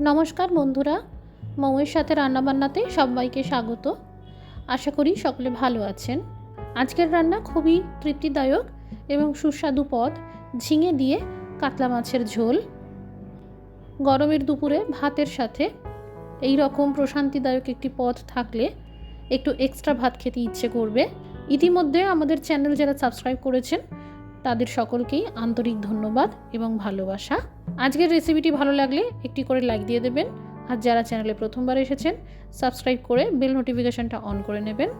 নমস্কার বন্ধুরা মৌয়ের সাথে রান্নাবান্নাতে সবাইকে স্বাগত। আশা করি সকলে ভালো আছেন। আজকের রান্না খুবই তৃপ্তিদায়ক এবং সুস্বাদু পদ, ঝিঙে দিয়ে কাতলা মাছের ঝোল। গরমের দুপুরে ভাতের সাথে এই রকম প্রশান্তিদায়ক একটি পদ থাকলে একটু এক্সট্রা ভাত খেতে ইচ্ছে করবে। ইতিমধ্যে আমাদের চ্যানেল যারা সাবস্ক্রাইব করেছেন তাদের সকলকেই আন্তরিক ধন্যবাদ এবং ভালোবাসা। আজকের রেসিপিটি ভালো লাগলে একটি করে লাইক দিয়ে দেবেন। আর যারা চ্যানেলে প্রথমবার এসেছেন সাবস্ক্রাইব করে বেল নোটিফিকেশনটা অন করে নেবেন।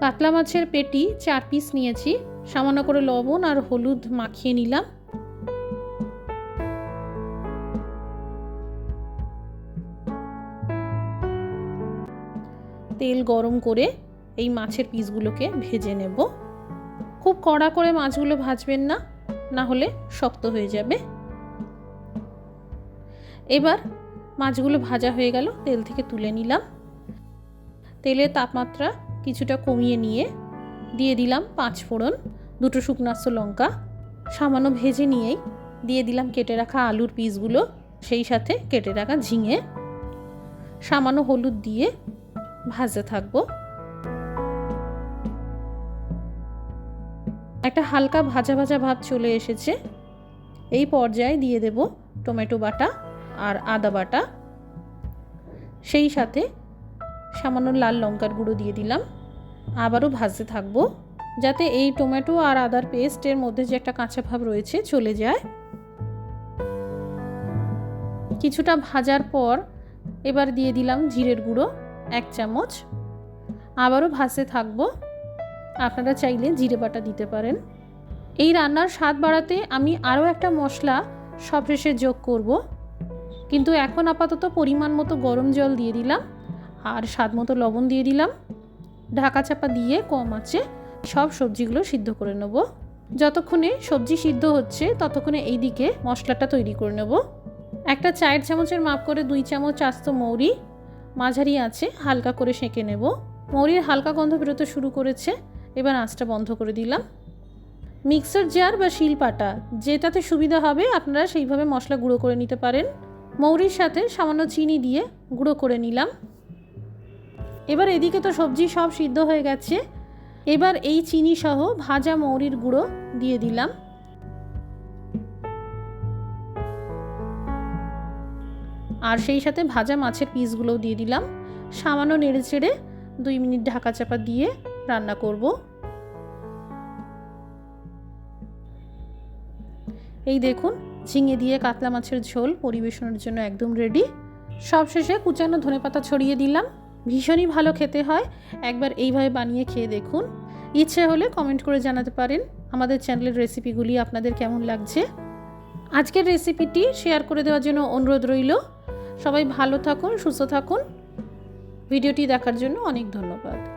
কাতলা মাছের পেটি চার পিস নিয়েছি। সামান্য করে লবণ আর হলুদ মাখিয়ে নিলাম। তেল গরম করে এই মাছের পিসগুলোকে ভেজে নেব। খুব কড়া করে মাছগুলো ভাজবেন না না হলে শক্ত হয়ে যাবে। এবার মাছগুলো ভাজা হয়ে গেল, তেল থেকে তুলে নিলাম। তেলের তাপমাত্রা কিছুটা কমিয়ে নিয়ে দিয়ে দিলাম পাঁচ ফোড়ন, দুটো শুকনাস্ত লঙ্কা। সামান্য ভেজে নিয়েই দিয়ে দিলাম কেটে রাখা আলুর পিসগুলো, সেই সাথে কেটে রাখা ঝিঙে। সামান্য হলুদ দিয়ে ভাজতে থাকব। একটা হালকা ভাজা ভাজা ভাব চলে এসেছে। এই পর্যায়ে দিয়ে দেব টমেটো বাটা আর আদা বাটা। সেই সাথে সামান্য লাল লঙ্কার গুঁড়ো দিয়ে দিলাম। আবারও ভাজতে থাকব যাতে এই টমেটো আর আদার পেস্টের মধ্যে যে একটা কাঁচা ভাব রয়েছে চলে যায়। কিছুটা ভাজার পর এবার দিয়ে দিলাম জিরের গুঁড়ো, এক চামচ। আবারও ভাজতে থাকব আপনারা চাইলে জিরে বাটা দিতে পারেন। এই রান্নার স্বাদ বাড়াতে আমি আরও একটা মশলা সবশেষে যোগ করব। কিন্তু এখন আপাতত পরিমাণ মতো গরম জল দিয়ে দিলাম আর স্বাদ মতো লবণ দিয়ে দিলাম। ঢাকা চাপা দিয়ে কম আছে, সব সবজিগুলো সিদ্ধ করে নেব। যতক্ষণে সবজি সিদ্ধ হচ্ছে, ততক্ষণে এই দিকে মশলাটা তৈরি করে নেব। একটা চায়ের চামচের মাপ করে দুই চামচ আস্ত মৌরি, মাঝারি আছে, হালকা করে সেঁকে নেব। মৌরির হালকা গন্ধ বেরোতে শুরু করেছে। এবার আঁচটা বন্ধ করে দিলাম। মিক্সার জার বা শিলপাটা যেটাতে সুবিধা হবে আপনারা সেইভাবে মশলা গুঁড়ো করে নিতে পারেন। মৌরির সাথে সামান্য চিনি দিয়ে গুঁড়ো করে নিলাম। এবার এদিকে তো সবজি সব সিদ্ধ হয়ে গেছে। এবার এই চিনি সহ ভাজা মৌরির গুঁড়ো দিয়ে দিলাম। আর সেই সাথে ভাজা মাছের পিসগুলোও দিয়ে দিলাম। সামান্য নেড়ে চেড়ে দুই মিনিট ঢাকা চাপা দিয়ে রান্না করব। এই দেখুন, ঝিঙে দিয়ে কাতলা মাছের ঝোল পরিবেশনের জন্য একদম রেডি সবশেষে কুচানো ধনেপাতা ছড়িয়ে দিলাম। ভীষণই ভালো খেতে হয়। একবার এইভাবে বানিয়ে খেয়ে দেখুন। ইচ্ছে হলে কমেন্ট করে জানাতে পারেন আমাদের চ্যানেলের রেসিপিগুলি আপনাদের কেমন লাগছে। আজকের রেসিপিটি শেয়ার করে দেওয়ার জন্য অনুরোধ রইল। সবাই ভালো থাকুন, সুস্থ থাকুন। ভিডিওটি দেখার জন্য অনেক ধন্যবাদ।